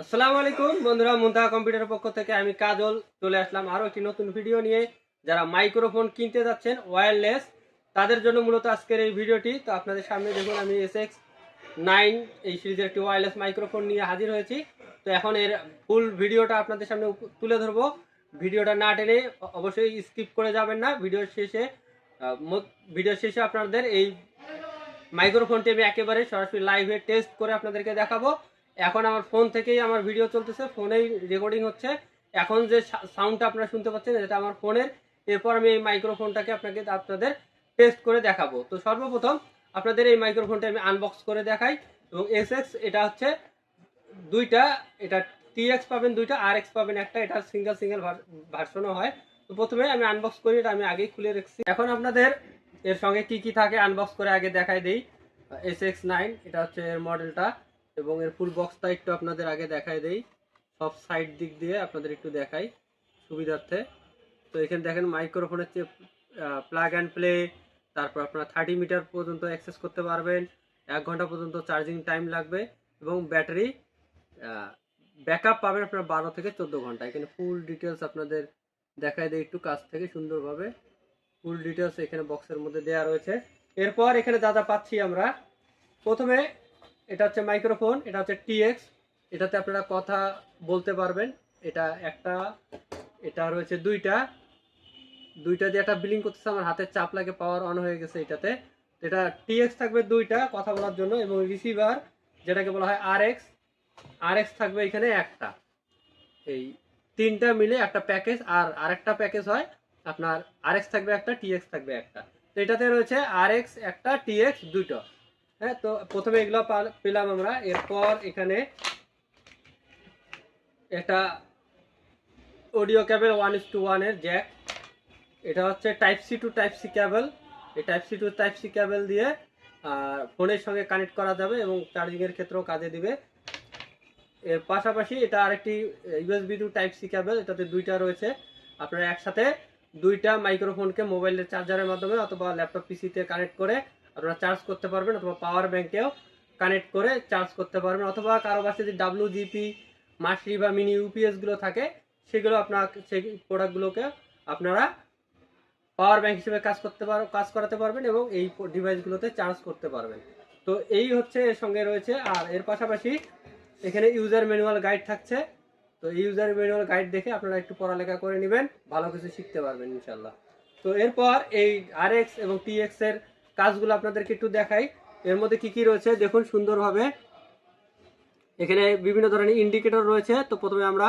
আসসালামু আলাইকুম বন্ধুরা, মুন্তাহা কম্পিউটারের পক্ষ থেকে আমি কাজল চলে আসলাম আরও একটি নতুন ভিডিও নিয়ে। যারা মাইক্রোফোন কিনতে যাচ্ছেন, ওয়্যারলেস, তাদের জন্য মূলত আজকের এই ভিডিওটি। তো আপনাদের সামনে দেখুন, আমি এস এক্স নাইন এই সিরিজের একটি ওয়্যারলেস মাইক্রোফোন নিয়ে হাজির হয়েছি। তো এখন এর ফুল ভিডিওটা আপনাদের সামনে তুলে ধরবো। ভিডিওটা না টেনে অবশ্যই স্কিপ করে যাবেন না। ভিডিওর শেষে ভিডিওর শেষে আপনাদের এই মাইক্রোফোনটি আমি একেবারে সরাসরি লাইভে টেস্ট করে আপনাদেরকে দেখাবো। এখন আমার ফোন থেকেই আমার ভিডিও চলতেছে ফোনেই রেকর্ডিং হচ্ছে। এখন যে সাউন্ডটা আপনারা শুনতে পাচ্ছেন, এটা আমার ফোনের এরপর আমি এই মাইক্রোফোনটাকে আপনাকে আপনাদের টেস্ট করে দেখাবো। তো সর্বপ্রথম আপনাদের এই মাইক্রোফোনটা আমি আনবক্স করে দেখাই। এবং এস এক্স এটা হচ্ছে দুইটা, এটা টি এক্স পাবেন দুইটা আর এক্স পাবেন একটা, এটা সিঙ্গেল সিঙ্গেল ভার্সনও হয়। তো প্রথমে আমি আনবক্স করি, এটা আমি আগেই খুলে রেখেছি। এখন আপনাদের এর সঙ্গে কি কি থাকে আনবক্স করে আগে দেখাই দিই। এস এক্স নাইন এটা হচ্ছে এর মডেলটা এবং এর ফুল বক্সটা একটু আপনাদের আগে দেখাই দেই। সব সাইড দিক দিয়ে আপনাদের একটু দেখাই সুবিধার্থে। তো এখানে দেখেন মাইক্রোফোনের চেয়ে প্লাগ অ্যান্ড প্লে তারপর আপনারা থার্টি মিটার পর্যন্ত অ্যাক্সেস করতে পারবেন, এক ঘণ্টা পর্যন্ত চার্জিং টাইম লাগবে এবং ব্যাটারি ব্যাকআপ পাবেন আপনারা বারো থেকে চোদ্দ ঘণ্টা। এখানে ফুল ডিটেলস আপনাদের দেখাই দেয় একটু কাছ থেকে সুন্দরভাবে। ফুল ডিটেলস এখানে বক্সের মধ্যে দেওয়া রয়েছে। এরপর এখানে যা যা পাচ্ছি আমরা, প্রথমে এটা হচ্ছে মাইক্রোফোন এটা হচ্ছে টিএক্স এটাতে আপনারা কথা বলতে পারবেন। এটা একটা, এটা রয়েছে দুইটা। দুইটা দিয়ে একটা বিলিং করতেছে, আমার হাতের চাপ লাগে পাওয়ার অন হয়ে গেছে এটাতে। এটা টিএক্স থাকবে দুইটা কথা বলার জন্য, এবং রিসিভার যেটাকে বলা হয় আর এক্স আর এক্স থাকবে এখানে একটা। এই তিনটা মিলে একটা প্যাকেজ আর আরেকটা প্যাকেজ হয় আপনার আর এক্স থাকবে একটা টিএক্স থাকবে একটা। তো এটাতে রয়েছে আর এক্স একটা টিএক্স দুটো হ্যাঁ তো প্রথমে এগুলো পেলাম আমরা। এরপর এখানে এটা audio cable one is to ওয়ানের জ্যাক এটা হচ্ছে type C to type C cable এই type C to type C cable দিয়ে আর ফোনের সঙ্গে কানেক্ট করা যাবে এবং চার্জিংয়ের ক্ষেত্রেও কাজে দিবে। এর পাশাপাশি এটা আরেকটি USB to type C cable এটাতে দুইটা রয়েছে। আপনারা একসাথে দুইটা মাইক্রোফোনকে মোবাইলের চার্জারের মাধ্যমে অথবা ল্যাপটপ পিসিতে কানেক্ট করে আপনারা চার্জ করতে পারবেন অথবা পাওয়ার ব্যাংকেও কানেক্ট করে চার্জ করতে পারবেন। অথবা কারও কাছে যদি ডাব্লিউ জিপি মাসি বা মিনি ইউপিএসগুলো থাকে, সেগুলো আপনার সেই প্রোডাক্টগুলোকে আপনারা পাওয়ার ব্যাংক হিসেবে কাজ করতে পার, কাজ করাতে পারবেন এবং এই ডিভাইসগুলোতে চার্জ করতে পারবেন। তো এই হচ্ছে এর সঙ্গে রয়েছে, আর এর পাশাপাশি এখানে ইউজার ম্যানুয়াল গাইড থাকছে। তো ইউজার ম্যানুয়াল গাইড দেখে আপনারা একটু পড়ালেখা করে নেবেন, ভালো কিছু শিখতে পারবেন ইনশাল্লাহ তো এরপর এই আর এক্স এবং টি এক্সের কাজগুলো আপনাদেরকে একটু দেখাই। এর মধ্যে কি কি রয়েছে? দেখুন সুন্দরভাবে। এখানে বিভিন্ন ধরনের ইন্ডিকেটর রয়েছে। তো প্রথমে আমরা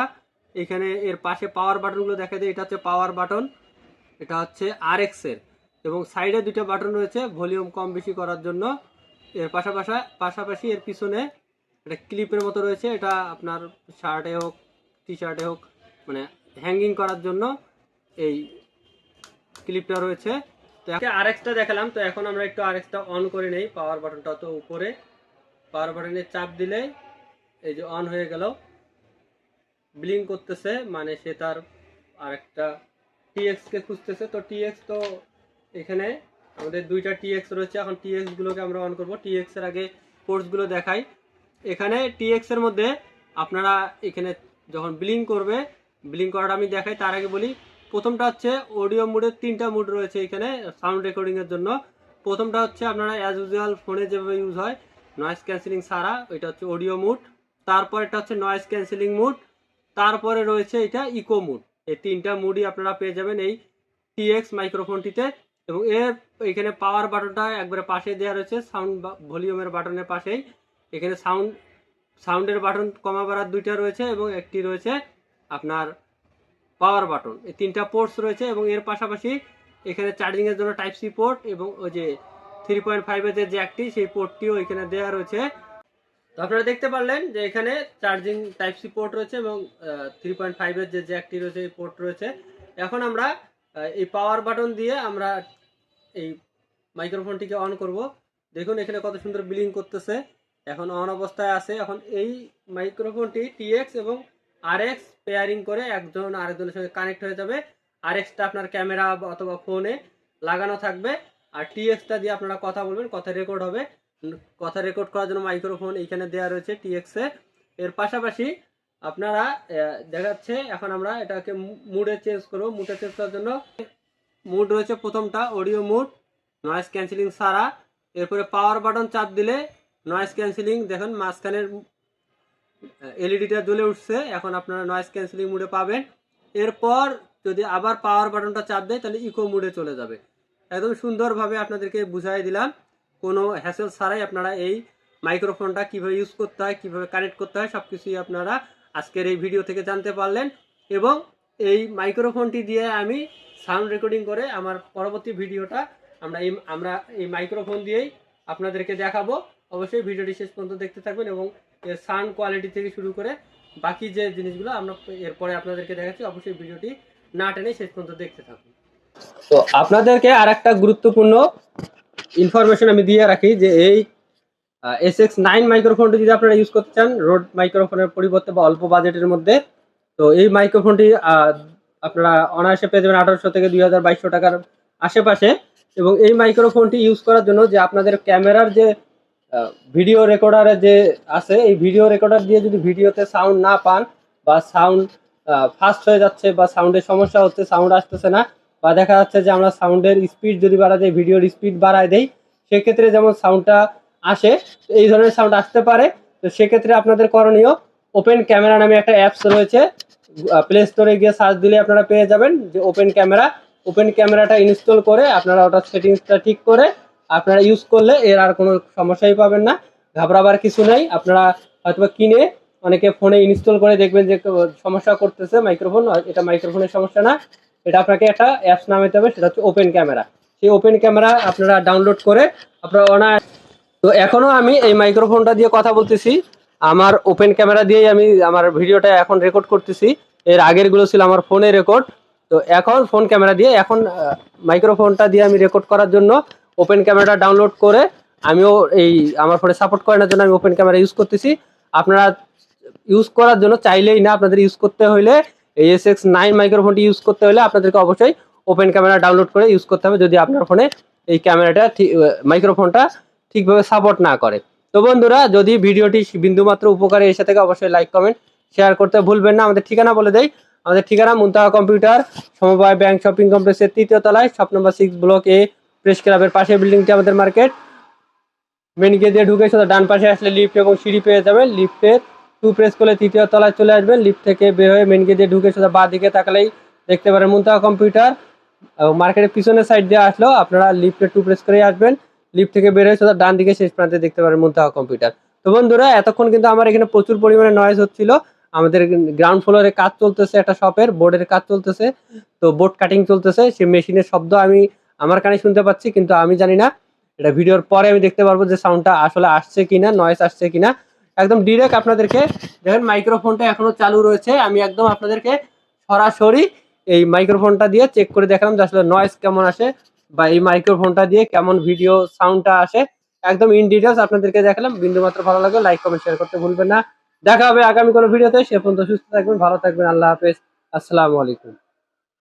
এখানে এর পাশে পাওয়ার বাটনগুলো দেখা দিই। এটা হচ্ছে পাওয়ার বাটন এটা হচ্ছে আর এর। এবং সাইডে দুটো বাটন রয়েছে ভলিউম কম বেশি করার জন্য। এর পাশাপাশি পাশাপাশি এর পিছনে একটা ক্লিপের মতো রয়েছে। এটা আপনার শার্টে হোক টি শার্টে হোক মানে হ্যাঙ্গিং করার জন্য এই ক্লিপটা রয়েছে। তো আর এক্সটা দেখালাম, তো এখন আমরা একটু আর এক্সটা অন করে নেই পাওয়ার বাটনটা তো উপরে। পাওয়ার বাটনে চাপ দিলে এই যে অন হয়ে গেল। ব্লিং করতেছে মানে সে তার আরেকটা টিএক্স কে খুঁজতেছে। তো টিএক্স তো এখানে আমাদের দুইটা টিএক্স রয়েছে, এখন টিএক্স গুলোকে আমরা অন করব। টিএক্স এর আগে কোর্সগুলো দেখাই। এখানে টিএক্স এর মধ্যে আপনারা এখানে যখন ব্লিং করবে ব্লিং করাটা আমি দেখাই, তার আগে বলি প্রথমটা হচ্ছে অডিও মুডের তিনটা মুড রয়েছে এখানে সাউন্ড রেকর্ডিংয়ের জন্য। প্রথমটা হচ্ছে আপনারা অ্যাজ ইউজুয়াল ফোনে যেভাবে ইউজ হয় নয়েস ক্যান্সেলিং ছাড়া ওইটা হচ্ছে অডিও মুড তারপর এটা হচ্ছে নয়েজ ক্যান্সেলিং মুড তারপরে রয়েছে এটা ইকো মুড এই তিনটা মুডই আপনারা পেয়ে যাবেন এই টিএক্স মাইক্রোফোনটিতে এবং এর এখানে পাওয়ার বাটনটা একবারে পাশে দেওয়া রয়েছে সাউন্ড ভলিউমের বাটনের পাশেই। এখানে সাউন্ড সাউন্ডের বাটন কমা বাড়ার দুইটা রয়েছে এবং একটি রয়েছে আপনার পাওয়ার বাটন। এই তিনটা পোর্টস রয়েছে এবং এর পাশাপাশি এখানে চার্জিংয়ের জন্য টাইপ সি পোর্ট এবং ওই যে থ্রি পয়েন্ট ফাইভের যে জ্যাকটি সেই পোর্টটিও এখানে দেওয়া রয়েছে। তো আপনারা দেখতে পারলেন যে এখানে চার্জিং টাইপ সি পোর্ট রয়েছে এবং থ্রি পয়েন্ট ফাইভের যে জ্যাকটি রয়েছে, এই পোর্ট রয়েছে। এখন আমরা এই পাওয়ার বাটন দিয়ে আমরা এই মাইক্রোফোনটিকে অন করব। দেখুন এখানে কত সুন্দর বিলিং করতেছে। এখন অন অবস্থায় আছে। এখন এই মাইক্রোফোনটি টিএক্স এবং আর এক্স পেয়ারিং করে একজন আরেকজনের সঙ্গে কানেক্ট হয়ে যাবে। আর এক্সটা আপনার ক্যামেরা অথবা ফোনে লাগানো থাকবে। আর টিএক্সটা দিয়ে আপনারা কথা বলবেন, কথা রেকর্ড হবে। কথা রেকর্ড করার জন্য মাইক্রোফোন এইখানে দেওয়া রয়েছে টিএক্সে এর পাশাপাশি আপনারা দেখাচ্ছে এখন আমরা এটাকে মুডে চেঞ্জ করব। মুডে চেঞ্জ করার জন্য মুড রয়েছে প্রথমটা অডিও মুড নয়েজ ক্যান্সেলিং সারা এরপরে পাওয়ার বাটন চাপ দিলে নয়েজ ক্যান্সেলিং দেখুন মাঝখানের এলইডিটা জ্বলে উঠছে, এখন আপনারা নয়েজ ক্যান্সেলিং মুডে পাবেন। এরপর যদি আবার পাওয়ার বাটনটা চাপ দেয়, তাহলে ইকো মুডে চলে যাবে। একদম সুন্দরভাবে আপনাদেরকে বুঝাই দিলাম। কোনো হ্যাসেল ছাড়াই আপনারা এই মাইক্রোফোনটা কীভাবে ইউজ করতে হয়, কীভাবে কানেক্ট করতে হয় সব কিছুই আপনারা আজকের এই ভিডিও থেকে জানতে পারলেন। এবং এই মাইক্রোফোনটি দিয়ে আমি সাউন্ড রেকর্ডিং করে আমার পরবর্তী ভিডিওটা আমরা এই আমরা এই মাইক্রোফোন দিয়েই আপনাদেরকে দেখাবো। অবশ্যই ভিডিওটি শেষ পর্যন্ত দেখতে থাকবেন এবং এর সাউন্ড কোয়ালিটি থেকে শুরু করে বাকি যে জিনিসগুলো আমরা এরপরে আপনাদেরকে দেখাচ্ছি, অবশ্যই ভিডিওটি না টেনে শেষ পর্যন্ত দেখতে থাকুন। তো আপনাদেরকে আর একটা গুরুত্বপূর্ণ ইনফরমেশন আমি দিয়ে রাখি যে এই এস এক্স নাইন মাইক্রোফোনটি যদি আপনারা ইউজ করতে চান রোড মাইক্রোফোনের পরিবর্তে বা অল্প বাজেটের মধ্যে, তো এই মাইক্রোফোনটি আপনারা অনায়াসে পেয়ে যাবেন আঠারোশো থেকে দুই হাজার বাইশশো টাকার আশেপাশে এবং এই মাইক্রোফোনটি ইউজ করার জন্য যে আপনাদের ক্যামেরার যে ভিডিও রেকর্ডারে যে আছে, এই ভিডিও রেকর্ডার দিয়ে যদি ভিডিওতে সাউন্ড না পান বা সাউন্ড ফাস্ট হয়ে যাচ্ছে বা সাউন্ডের সমস্যা হচ্ছে সাউন্ড আসতেছে না, বা দেখা যাচ্ছে যে আমরা সাউন্ডের স্পিড যদি বাড়াই দেই ভিডিওর স্পিড বাড়ায় দেই, সেক্ষেত্রে যেমন সাউন্ডটা আসে, এই ধরনের সাউন্ড আসতে পারে। তো সেক্ষেত্রে আপনাদের করণীয় ওপেন ক্যামেরা নামে একটা অ্যাপস রয়েছে প্লে স্টোরে গিয়ে সার্চ দিলে আপনারা পেয়ে যাবেন যে ওপেন ক্যামেরা ওপেন ক্যামেরাটা ইনস্টল করে আপনারা ওটার সেটিংসটা ঠিক করে আপনারা ইউজ করলে এর আর কোনো সমস্যাই পাবেন না। ঘাবড়াবার কিছু নেই। আপনারা হয়তো কিনে অনেকে ফোনে ইনস্টল করে দেখবেন যে সমস্যা করতেছে মাইক্রোফোন এটা মাইক্রোফোনের সমস্যা না। এটা আপনাকে একটা অ্যাপস নামাতে হবে, সেটা হচ্ছে ওপেন ক্যামেরা সেই ওপেন ক্যামেরা আপনারা ডাউনলোড করে আপনারা অনায়াস তো এখনও আমি এই মাইক্রোফোনটা দিয়ে কথা বলতেছি। আমার ওপেন ক্যামেরা দিয়েই আমি আমার ভিডিওটা এখন রেকর্ড করতেছি। এর আগেরগুলো ছিল আমার ফোনে রেকর্ড তো এখন ফোন ক্যামেরা দিয়ে এখন মাইক্রোফোনটা দিয়ে আমি রেকর্ড করার জন্য ওপেন ক্যামেরাটা ডাউনলোড করে আমিও এই আমার ফোনে সাপোর্ট করার জন্য আমি ওপেন ক্যামেরা ইউজ করতেছি। আপনারা ইউজ করার জন্য চাইলেই না, আপনাদের ইউজ করতে হলে এই এস এক্স নাইন মাইক্রোফোনটি ইউজ করতে হলে আপনাদেরকে অবশ্যই ওপেন ক্যামেরা ডাউনলোড করে ইউজ করতে হবে যদি আপনার ফোনে এই ক্যামেরাটা মাইক্রোফোনটা ঠিকভাবে সাপোর্ট না করে। তো বন্ধুরা, যদি ভিডিওটি বিন্দুমাত্র উপকারে এসে থাকে, অবশ্যই লাইক কমেন্ট শেয়ার করতে ভুলবেন না। আমাদের ঠিকানা বলে দেয় আমাদের ঠিকানা মুন্তাহা কম্পিউটার, সমবায় ব্যাংক শপিং কমপ্লেক্সের তৃতীয় তলায়, shop number six block A press ক্লাবের পাশে বিল্ডিংটি আমাদের মার্কেট মেন গেট দিয়ে ঢুকে সোজা ডান পাশে আসলে লিফট এবং সিঁড়ি পেয়ে যাবেন। লিফটে টু প্রেস করলে তৃতীয় তলায় চলে আসবেন। লিফট থেকে বের হয়ে মেন গেট দিয়ে ঢুকে সোজা বাঁ দিকে তাকালেই দেখতে পারেন মুন্তাহা কম্পিউটার মার্কেটের পিছনের সাইড দিয়ে আসলেও আপনারা লিফটে টু প্রেস করেই আসবেন। লিফট থেকে বের হয়ে সোজা ডান দিকে শেষ প্রান্তে দেখতে পারেন মুন্তাহা কম্পিউটার তো বন্ধুরা, এতক্ষণ কিন্তু আমার এখানে প্রচুর পরিমাণে নয়েজ হচ্ছিল। আমাদের গ্রাউন্ড ফ্লোরে কাজ চলতেছে একটা শপের বোর্ডের কাজ চলতেছে। তো বোর্ড কাটিং চলতেছে। সেই মেশিনের শব্দ আমি আমার কানে শুনতে পাচ্ছি, কিন্তু আমি জানি না। এটা ভিডিওর পরে আমি দেখতে পারব যে সাউন্ডটা আসলে আসছে কিনা নয়েজ আসছে কিনা। একদম ডিরেক্ট আপনাদেরকে, দেখেন মাইক্রোফোনটা এখনও চালু রয়েছে। আমি একদম আপনাদেরকে সরাসরি এই মাইক্রোফোনটা দিয়ে চেক করে দেখালাম যে আসলে নয়েস কেমন আসে বা এই মাইক্রোফোনটা দিয়ে কেমন ভিডিও সাউন্ডটা আসে। একদম ইন ডিটেলস আপনাদেরকে দেখালাম। বিন্দু মাত্র ভালো লাগবে লাইক কমেন্ট শেয়ার করতে ভুলবেন না। দেখা হবে আগামী কোনো ভিডিওতে সে পর্যন্ত সুস্থ থাকবেন, ভালো থাকবেন। আল্লাহ হাফেজ। আসসালামু আলাইকুম।